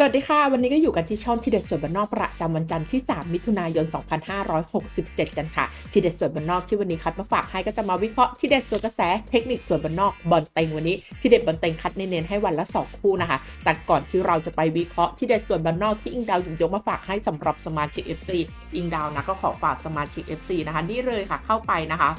สวัสดีค่ะ วันนี้ก็อยู่กันที่ช่องทีเด็ดส่วนบ้านนอกประจำวันจันทร์ที่ 3 มิถุนายน 2567 กันค่ะ ทีเด็ดส่วนบ้านนอกที่วันนี้คัดมาฝากให้ก็จะมาวิเคราะห์ทีเด็ดส่วนกระแสเทคนิคส่วนบ้านนอกบอลเต็งวันนี้ทีเด็ดบอลเต็งคัดเน้นให้วันละ 2 คู่นะคะ แต่ก่อนที่เราจะไปวิเคราะห์ทีเด็ดส่วนบ้านนอกที่อิงดาวหยิงยกมาฝากให้สำหรับสมาชิก FC อิงดาวนะก็ขอฝากสมาชิก FC นะคะนี่เลยค่ะเข้าไปนะคะ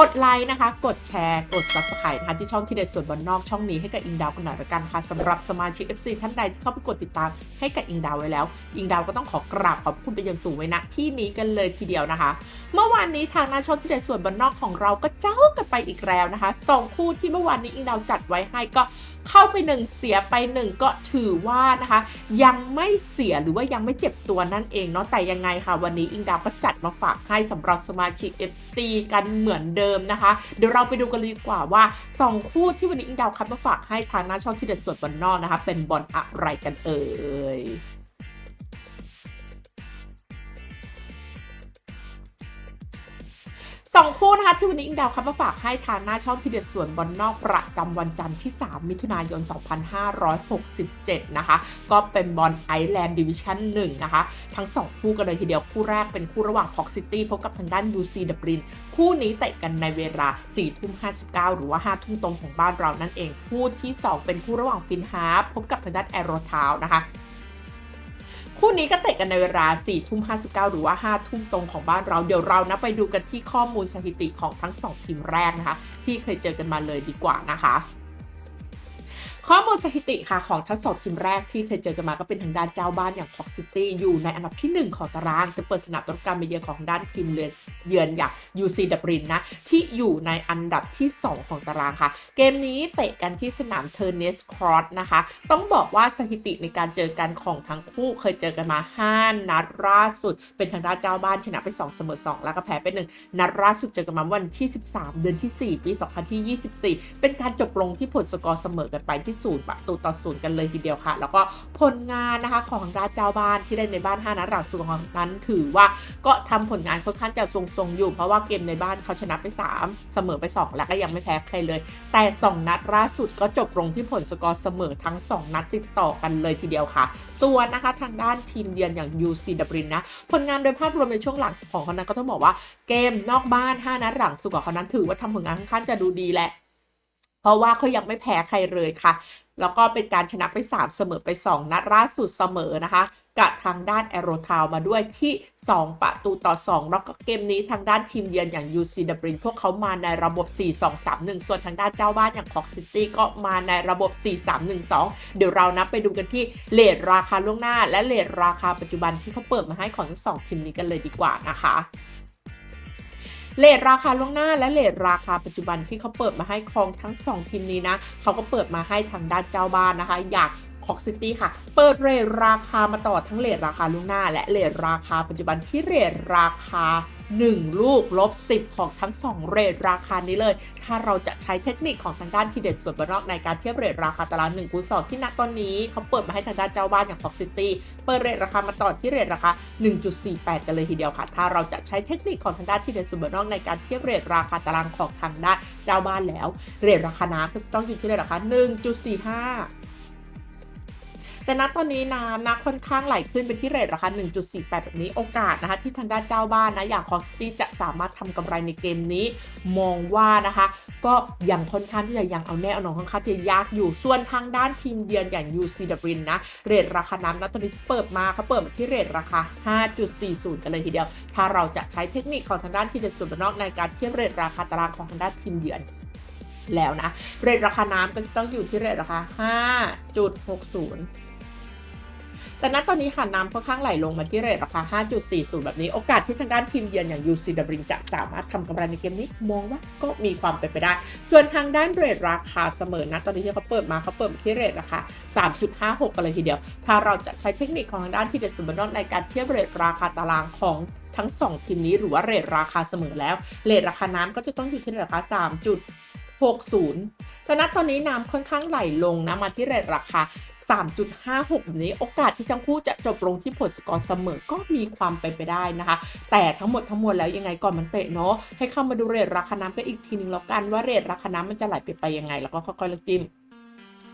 กดไลค์นะคะ กดแชร์ กด subscribe นะคะที่ช่องที่เด็ดส่วนบนนอกช่องนี้ให้กับอิงดาวกันหน่อยละกันค่ะสำหรับสมาชิก FC ท่านใดที่เข้าไปกดติดตามให้กับอิงดาวไว้แล้ว อิงดาวก็ต้องขอกราบขอบคุณเป็นอย่างสูงไว้ณที่นี้กันเลยทีเดียวนะคะ เมื่อวานนี้ทางหน้าช่องที่เด็ดส่วนบนนอกของเราก็เจ้ากันไปอีกแล้วนะคะสองคู่ที่เมื่อวานนี้อิงดาวจัดไว้ให้ก็เข้าไปหนึ่งเสียไปหนึ่งก็ถือว่านะคะ ยังไม่เสียหรือว่ายังไม่เจ็บตัวนั่นเองเนาะแต่ยังไงค่ะ วันนี้อิงดาวก็จัดมาฝากให้สำหรับสมาชิก FC กันเหมือนเดิมนะคะ เดี๋ยวเราไปดูกันเลยดีกว่าว่า 2 คู่ที่วันนี้อิงดาวคัดมาฝากให้ทางหน้าช่องที่เด็ดส่วนบนนอกนะคะ เป็นบอลอะไรกันเอ่ย สองคู่นะคะที่วันนี้อิงดาวคัดมาฝากให้ทางหน้าช่องทีเด็ดส่วนบอลนอกประจำวันจันทร์ที่ 3 มิถุนายน 2567 นะคะ ก็เป็นบอลไอแลนด์ดิวิชั่น1นะคะ ทั้ง 2 คู่กันเลยทีเดียวคู่แรกเป็นคู่ระหว่างพ็อกซิตี้พบกับทางด้าน UC ดับลินคู่นี้เตะกันในเวลา4ทุ่ม59 หรือว่า 5 ทุ่มตรงของบ้านเรานั่นเองคู่ที่ 2 เป็นคู่ระหว่างฟินฮาร์พบกับทางด้านแอโรทาวนะคะ คู่นี้ก็เตะกันในเวลา4ทุ่ม59 หรือว่า 5 ทุ่มตรงของบ้านเรา เดี๋ยวเรานะไปดูกันที่ข้อมูลสถิติของทั้ง 2 ทีมแรกนะคะ ที่เคยเจอกันมาเลยดีกว่านะคะ ข้อมูลสถิติค่ะของทั้งสองทีมแรกที่เคยเจอกันมาก็เป็นทางด้านเจ้าบ้านอย่าง Fox City อยู่ในอันดับที่ 1 ของตารางจะเปิดสนามต้นการมาเยือนของด้านทีมเยือนเยือนอย่าง UC ดับรินนะ ที่อยู่ในอันดับที่ 2 ของตารางค่ะ เกมนี้เตะกันที่สนามเทอร์เนสครอสนะคะ ต้องบอกว่าสถิติในการเจอกันของทั้งคู่เคยเจอกันมา 5 นัดล่าสุด เป็นทางด้านเจ้าบ้านชนะไป 2 เสมอ 2 แล้วก็แพ้ไป1นัดล่าสุดเจอกันมาวันที่ 13 เดือนที่ 4 ปี 2024 เป็นการจบลงที่ผลสกอร์เสมอกันไปที่ศูนย์ประตูต่อศูนย์กันเลยทีเดียวค่ะ แล้วก็ผลงานนะคะของทางด้านเจ้าบ้านที่ได้ในบ้าน5นัดหลังสุดของนั้นถือว่าก็ทำผลงานค่อนข้างจะทรงๆอยู่ เพราะว่าเกมในบ้านเขาชนะไป 3 เสมอไป 2 แล้วก็ยังไม่แพ้ใครเลย แต่ 2 นัดล่าสุดก็จบลงที่ผลสกอร์เสมอทั้ง 2 นัดติดต่อกันเลยทีเดียวค่ะ ส่วนนะคะทางด้านทีมเยือนอย่าง UC ดับรินนะผลงานโดยภาพรวมในช่วงหลังของเขานั้นก็ต้องบอกว่าเกมนอกบ้าน 5 นัดหลังสุดของเขานั้นถือว่าทำผลงานค่อนข้างจะดูดีแหละ เพราะว่าเขายังไม่แพ้ใครเลยค่ะ แล้วก็เป็นการชนะไป 3 เสมอไป 2 นัดล่าสุดเสมอนะคะ กับทางด้านแอโรทาวมาด้วยที่ 2 ประตูต่อ 2 แล้วก็เกมนี้ทางด้านทีมเยือนอย่าง UC ดับรินพวกเขามาในระบบ 4-2-3-1 ส่วนทางด้านเจ้าบ้านอย่างคอกซิตี้ก็มาในระบบ 4-3-1-2 เดี๋ยวเรานับไปดูกันที่เลทราคาล่วงหน้า และเลทราคาปัจจุบันที่เขาเปิดมาให้ของทั้งสองทีมนี้กันเลยดีกว่านะคะ เลทราคาล่วงหน้าและเลทราคาปัจจุบันที่เขาเปิดมาให้ครองทั้ง 2 ทีมนี้นะเขาก็เปิดมาให้ทางด้านเจ้าบ้านนะคะ อยาก คอกซิตี้ค่ะ เปิดเรทราคามาตลอทั้งเลทราคาล่วงหน้า และเลทราคาปัจจุบันที่เรทราคา 1 ลูกลบ 10 ของทั้ง 2 เรทราคานี้เลย ถ้าเราจะใช้เทคนิคของทางด้านทีเด็ดส่วนบนนอกในการเทียบเรทราคาตาราง1คูณ2ที่ณตอนนี้เขาเปิดมาให้ทางด้านเจ้าบ้านอย่างคอกซิตี้เปิดเรทราคามาต่อที่เรทราคา 1.48 กันเลยทีเดียวค่ะ ถ้าเราจะใช้เทคนิคของทางด้านทีเด็ดส่วนบนนอกในการเทียบเรทราคาตารางของทางด้านเจ้าบ้านแล้ว เรทราคาน้ำก็จะต้องอยู่ที่เรทราคา 1.45 แต่ณตอนนี้น้ำนะค่อนข้างไหลขึ้นไปที่เรทราคา 1.48 แบบนี้โอกาสนะคะที่ทางด้านเจ้าบ้านนะอย่างคอสตี้จะสามารถทำกำไรในเกมนี้มองว่านะคะ ก็ยังค่อนข้างที่จะยังเอาแน่เอานอนค่อนข้างจะยากอยู่ส่วนทางด้านทีมเยือนอย่าง UC ดับรินนะเรทราคาน้ำนะตอนนี้ที่เปิดมาเขาเปิดมาที่เรทราคา 5.40 กันเลยทีเดียว ถ้าเราจะใช้เทคนิคของทางด้านทีเด็ดส่วนนอกในการเทียบเรทราคาตารางของทางด้านทีมเยือนแล้วนะ เรทราคาน้ำก็จะต้องอยู่ที่เรทราคา 5.60 แต่ณตอนนี้ค่ะน้ำค่อนข้างไหลลงมาที่เรทราคา 5.40 แบบนี้ โอกาสที่ทางด้านทีมเยือนอย่าง UC ดับรินจะสามารถทำกำไรในเกมนี้มองว่าก็มีความเป็นไปได้ ส่วนทางด้านเรทราคาเสมอนะตอนนี้ที่เขาเปิดมาเขาเปิดมาที่เรทราคา 3.56 กันเลยทีเดียว ถ้าเราจะใช้เทคนิคของทางด้านทีเด็ดสุดบนนอกในการเทียบเรทราคาตารางของทั้ง 2 ทีมนี้หรือว่าเรทราคาเสมอแล้วเรทราคาน้ำก็จะต้องอยู่ที่รทราคา 60 แต่ณตอนนี้น้ำค่อนข้างไหลลงนะมาที่เรทราคา 3.56 แบบนี้โอกาสที่ทั้งคู่จะจบลงที่ผลสกอร์เสมอก็มีความเป็นไปได้นะคะ แต่ทั้งหมดทั้งมวลแล้วยังไงก่อนมันเตะเนาะให้เข้ามาดูเรทราคาน้ำกันอีกทีนึงแล้วกันว่าเรทราคาน้ำมันจะไหลไปไปยังไง แล้วก็ค่อยๆละจิ้ม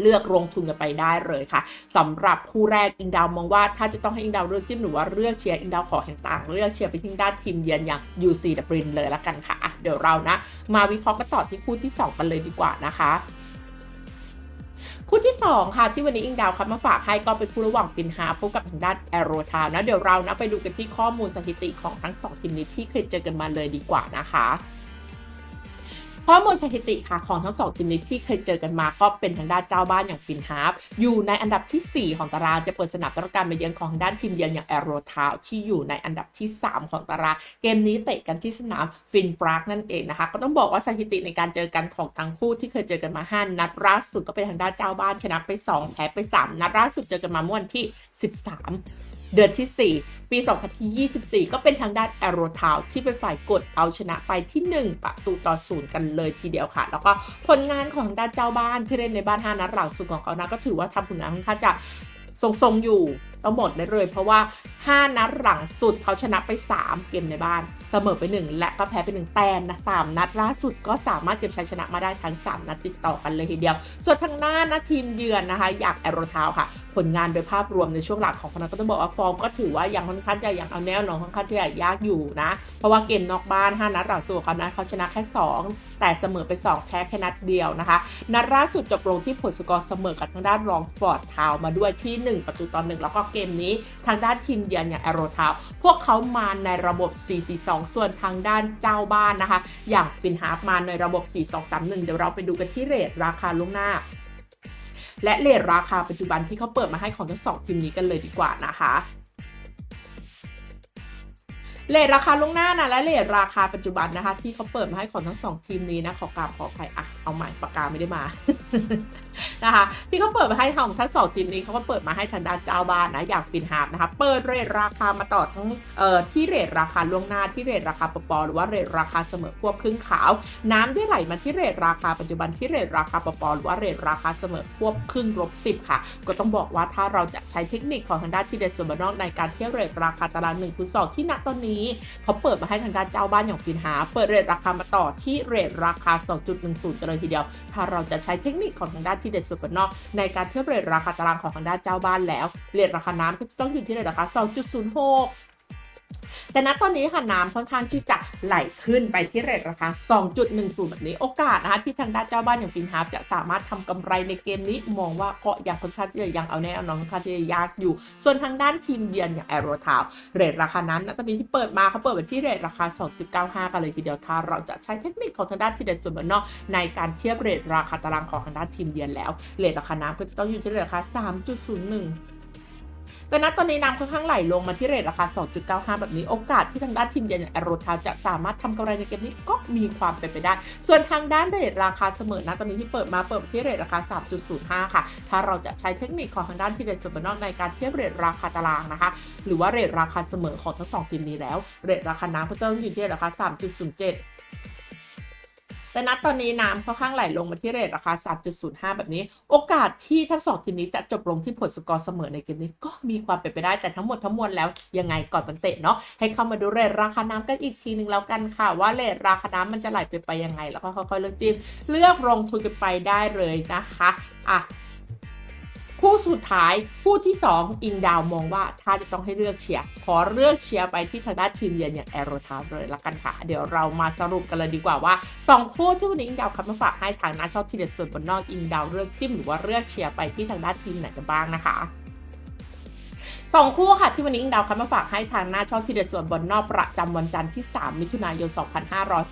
เลือกลงทุนกันไปได้เลยค่ะสำหรับคู่แรกอิงดาวมองว่าถ้าจะต้องให้อิงดาวเลือกจิ้มหรือว่าเลือกเชียร์อิงดาวขอเห็นต่างเลือกเชียร์ไปที่ด้านทีมเยือนอย่าง UC ดับรินเลยละกันค่ะะเดี๋ยวเรานะ มาวิเคราะห์กันต่อที่คู่ที่ 2 กันเลยดีกว่านะคะคู่ที่ 2 ค่ะที่วันนี้อิงดาวคัดมาฝากให้ก็เป็นคู่ระหว่างปินฮาพบกับทางด้านแอโรทาวนะ เดี๋ยวเรานะไปดูกันที่ข้อมูลสถิติของทั้ง 2 ทีมนี้ที่เคยเจอกันมาเลยดีกว่านะคะ ข้อมูลสถิติค่ะของทั้งสองทีมนี้ที่เคยเจอกันมาก็เป็นทางด้านเจ้าบ้านอย่างฟินฮาร์ฟอยู่ในอันดับทีสี่ 4 ของตารางจะเปิดสนามต้อนรับการมาเยือนของทางด้านทีมเยือนอย่างแอโรทาวที่อยู่ในอันดับที่ 3 ของตารางเกมนี้เตะกันที่สนามฟินปรากนั่นเองนะคะก็ต้องบอกว่าสถิติในการเจอกันของทั้งคู่ที่เคยเจอกันมา 5 นัดล่าสุดก็เป็นทางด้านเจ้าบ้านชนะไป 2 แพ้ไป 3 นัดล่าสุดเจอกันมาเมื่อวันที่ 13 เดือนที่ 4 ปี 2024 ก็เป็นทางด้านแอโรทาวที่เป็นฝ่ายกดเอาชนะไปที่ 1 ประตูต่อศูนย์กันเลยทีเดียวค่ะ แล้วก็ผลงานของทางด้านเจ้าบ้านที่เล่นในบ้าน5นัดหลังสุดของเขานะก็ถือว่าทำผลงานค่อนข้างจะทรงๆอยู่ต้องหมดได้เลย เพราะว่า 5 นัดหลังสุดเขาชนะไป 3 เกมในบ้าน เสมอไป 1 และก็แพ้ไป 1 แต้มนะ3นัดล่าสุดก็สามารถเก็บชัยชนะมาได้ทั้ง 3 นัดติดต่อกันเลยทีเดียว ส่วนทางหน้านะทีมเยือนนะคะ อยากแอโรทาวค่ะ ผลงานโดยภาพรวมในช่วงหลังของคนนั้นก็ต้องบอกว่าฟอร์มก็ถือว่ายังค่อนข้างจะยังเอาแนวหนองค่อนข้างจะยากอยู่นะ เพราะว่าเกมนอกบ้าน 5 นัดหลังสุดเขานะเขาชนะแค่ 2 แต่เสมอไป 2 แพ้แค่นัดเดียวนะคะนัดล่าสุดจบลงที่ผลสกอร์เสมอกับทางด้านรองฟอร์ดทาวมาด้วยที่ 1 ประตูต่อ1แล้วก็เกมนี้ทางด้านทีมเยือนอย่างแอโรทาวพวกเขามาในระบบ 4-4-2 ส่วนทางด้านเจ้าบ้านนะคะ อย่างฟินฮาร์มาในระบบ 4-2-3-1 เดี๋ยวเราไปดูกันที่เรทราคาล่วงหน้าและเรทราคาปัจจุบันที่เขาเปิดมาให้ของทั้งสองทีมนี้กันเลยดีกว่านะคะ เลทราคาล่วงหน้านะและเลทราคาปัจจุบันนะคะ ที่เขาเปิดมาให้ของทั้งสองทีมนี้นะขอกราบขออภัยอะเอาใหม่ปากกาไม่ได้มานะคะ ที่เขาเปิดมาให้ของทั้งสองทีมนี้เขาก็เปิดมาให้ทางด้านเจ้าบ้านนะอย่างฟินฮาร์นะคะเปิดเรทราคามาต่อทั้งเอ่อที่เรทราคาล่วงหน้าที่เรทราคาปปหรือว่าเรทราคาเสมอควบครึ่งขาว น้ำได้ไหลมาที่เรทราคาปัจจุบันที่เรทราคาปปหรือว่าเรทราคาเสมอควบครึ่งลบสิบค่ะ ก็ต้องบอกว่าถ้าเราจะใช้เทคนิคของทางด้านที่เด็ดส่วนบนนอกในการเทียบเรทราคาตารางหนึ่งคูณสองที่ณตอนนี้เขาเปิดมาให้ทางด้านเจ้าบ้านอย่างฟินหา เปิดเรทราคามาต่อที่เรทราคา 2.10กันเลยทีเดียว ถ้าเราจะใช้เทคนิคของทางด้านที่เด็ดสุดบนนอกในการเทียบเรทราคาตารางของทางด้านเจ้าบ้านแล้ว เรทราคาน้ำก็จะต้องอยู่ที่เรทราคา 2.06 แต่ณตอนนี้ค่ะน้ำค่อนข้างที่จะไหลขึ้นไปที่เรทราคา 2.10 แบบนี้โอกาสนะคะที่ทางด้านเจ้าบ้านอย่างฟินฮาร์ฟจะสามารถทำกำไรในเกมนี้มองว่าก็ยังค่อนข้างที่จะยังเอาแน่เอานอนค่อนข้างที่จะยากอยู่ ส่วนทางด้านทีมเยือนอย่างแอโรทาวเรทราคานั้นณตอนนี้ที่เปิดมาเขาเปิดไปที่เรทราคา 2.95 กันเลยทีเดียวถ้าเราจะใช้เทคนิคของทางด้านทีเด็ดส่วนบนนอกในการเทียบเรทราคาตารางของทางด้านทีมเยือนแล้วเรทราคาน้ำก็จะต้องอยู่ที่เรทราคา 3.01 แต่ณตอนนี้น้ำค่อนข้างไหลลงมาที่เรทราคา 2.95 แบบนี้ โอกาสที่ทางด้านทีมเยือนอย่างแอโรทาวจะสามารถทำกำไรในเกมนี้ก็มีความเป็นไปได้ ส่วนทางด้านเรทราคาเสมอนะตอนนี้ที่เปิดมาเปิดที่เรทราคา 3.05 ค่ะ ถ้าเราจะใช้เทคนิคของทางด้านทีเด็ดส่วนนอกในการเทียบเรทราคาตารางนะคะ หรือว่าเรทราคาเสมอของทั้งสองทีมนี้แล้ว เรทราคาน้ำก็ต้องอยู่ที่ราคา 3.07 แต่ณตอนนี้น้ำค่อนข้างไหลลงมาที่เรทราคา 3.05 แบบนี้ โอกาสที่ทั้งสองทีมนี้จะจบลงที่ผลสกอร์เสมอในเกมนี้ก็มีความเป็นไปได้แต่ทั้งหมดทั้งมวลแล้วยังไงก่อนมันเตะเนาะให้เข้ามาดูเรทราคาน้ำกันอีกทีหนึ่งแล้วกันค่ะ ว่าเรทราคาน้ำมันจะไหลไปไปยังไง แล้วก็ค่อยๆเลือกจิ้มเลือกลงทุนกันไปได้เลยนะคะอะ คู่สุดท้ายคู่ที่2อิงดาวมองว่าถ้าจะต้องให้เลือกเชียร์ขอเลือกเชียร์ไปที่ทางด้านทีมเยือนอย่างแอโรทาวเลยละกันค่ะ เดี๋ยวเรามาสรุปกันเลยดีกว่าว่า 2 คู่ที่วันนี้อิงดาวคัดมาฝากให้ทางน้าชอบทีเด็ดส่วนบนนอกอิงดาวเลือกจิ้มหรือว่าเลือกเชียร์ไปที่ทางด้านทีมไหนกันบ้างนะคะ สองคู่ค่ะที่วันนี้อิงดาวคัดมาฝากให้ทางหน้าช่องทีเด็ดส่วนบนนอกประจำวันจันทร์ที่ 3 มิถุนายน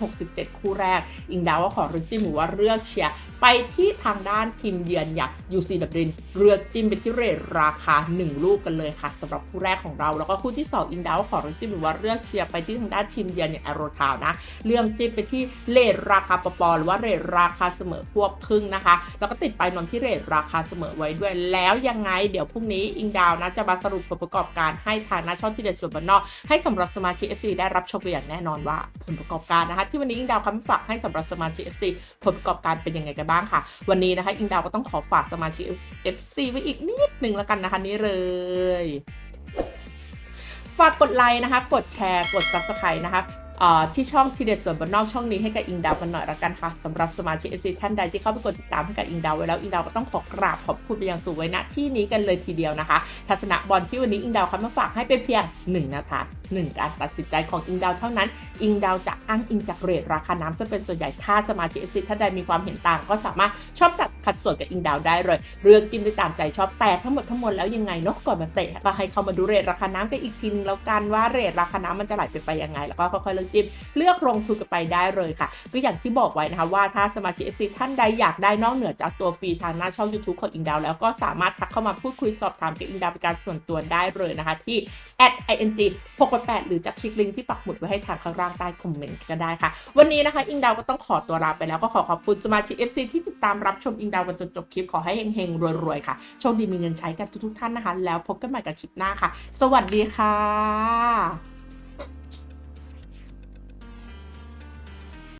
2567 คู่แรก อิงดาวก็ขอเลือกจิ้มหรือว่าเลือกเชียร์ไปที่ทางด้านทีมเยือนอย่าง UC ดับลินเลือกจิ้มไปที่เรทราคา 1 ลูกกันเลยค่ะสำหรับคู่แรกของเรา แล้วก็คู่ที่ 2 อิงดาวก็ขอเลือกจิ้มหรือว่าเลือกเชียร์ไปที่ทางด้านทีมเยือนอย่างแอโรทาวนะเรื่องจิ้มไปที่เรทราคาปปหรือว่าเรทราคาเสมอควบครึ่งนะคะ แล้วก็ติดไปนอนที่เรทราคาเสมอไว้ด้วยแล้วยังไงเดี๋ยวพรุ่งนี้อิงดาวนะจะมาสรุปผลประกอบการให้ทางหน้าช่องที่เด็ดส่วนบนนอก ให้สำหรับสมาชิก FC ได้รับชมไปอย่างแน่นอนว่า ผลประกอบการนะคะ ที่วันนี้อิงดาวคำฝากให้สำหรับสมาชิก FC ผลประกอบการเป็นยังไงกันบ้างค่ะ วันนี้นะคะอิงดาวก็ต้องขอฝากสมาชิก FC ไว้อีกนิดนึงแล้วกันนะคะนี่เลยฝากกดไลค์นะคะ กดแชร์ กด Subscribe นะคะ ที่ช่องทีเด็ดส่วนบนนอกช่องนี้ให้กับอิงดาวกันหน่อยละกันค่ะสำหรับสมาชิก FC ท่านใดที่เข้าไปกดติดตามให้กับอิงดาวไว้แล้วอิงดาวก็ต้องขอกราบขอบคุณไปยังสูงไว้ณที่นี้กันเลยทีเดียวนะคะ ทัศนะบอลที่วันนี้อิงดาวคัดมาฝากให้เป็นเพียง1นึ่งนะคะหนึ่งการตัดสินใจของอิงดาวเท่านั้น อิงดาวจะอ้างอิงจากเรทราคาน้ำซึ่งเป็นส่วนใหญ่ถ้าสมาชิกเอฟซีท่านใดมีความเห็นต่าง ก็สามารถชอบจัดขัดส่วนกับอิงดาวได้เลย เลือกจิ้มได้ตามใจชอบแต่ทั้งหมดทั้งมวลแล้วยังไงเนาะก่อนมาเตะก็ให้เขามาดูเรทราคาน้ำกันอีกทีนึงแล้วกันว่าเรทราคาน้ำมันจะไหลไปไปยังไง แล้วก็ค่อยๆเลือกจิ้มเลือกลงทุนกันไปได้เลยค่ะ ก็อย่างที่บอกไว้นะคะว่าถ้าสมาชิกเอฟซีท่านใดอยากได้นอกเหนือจากตัวฟรีทางหน้าช่องยูทูบของอิงดาวแล้วก็สามารถทักเข้ามาพูดคุยสอบถามกับอิงดาวเป็นการส่วนตัวได้เลยนะคะที่ ing 6แปดหรือจะคลิกลิงก์ที่ปักหมุดไว้ให้ทางข้างล่างใต้คอมเมนต์ก็ได้ค่ะ วันนี้นะคะ อิงดาวก็ต้องขอตัวลาไปแล้วก็ขอขอบคุณสมาชิก FC ที่ติดตามรับชมอิงดาวกันจนจบคลิปขอให้เฮงๆรวยๆค่ะโชคดีมีเงินใช้กันทุกๆท่านนะคะ แล้วพบกันใหม่กับคลิปหน้าค่ะ สวัสดีค่ะ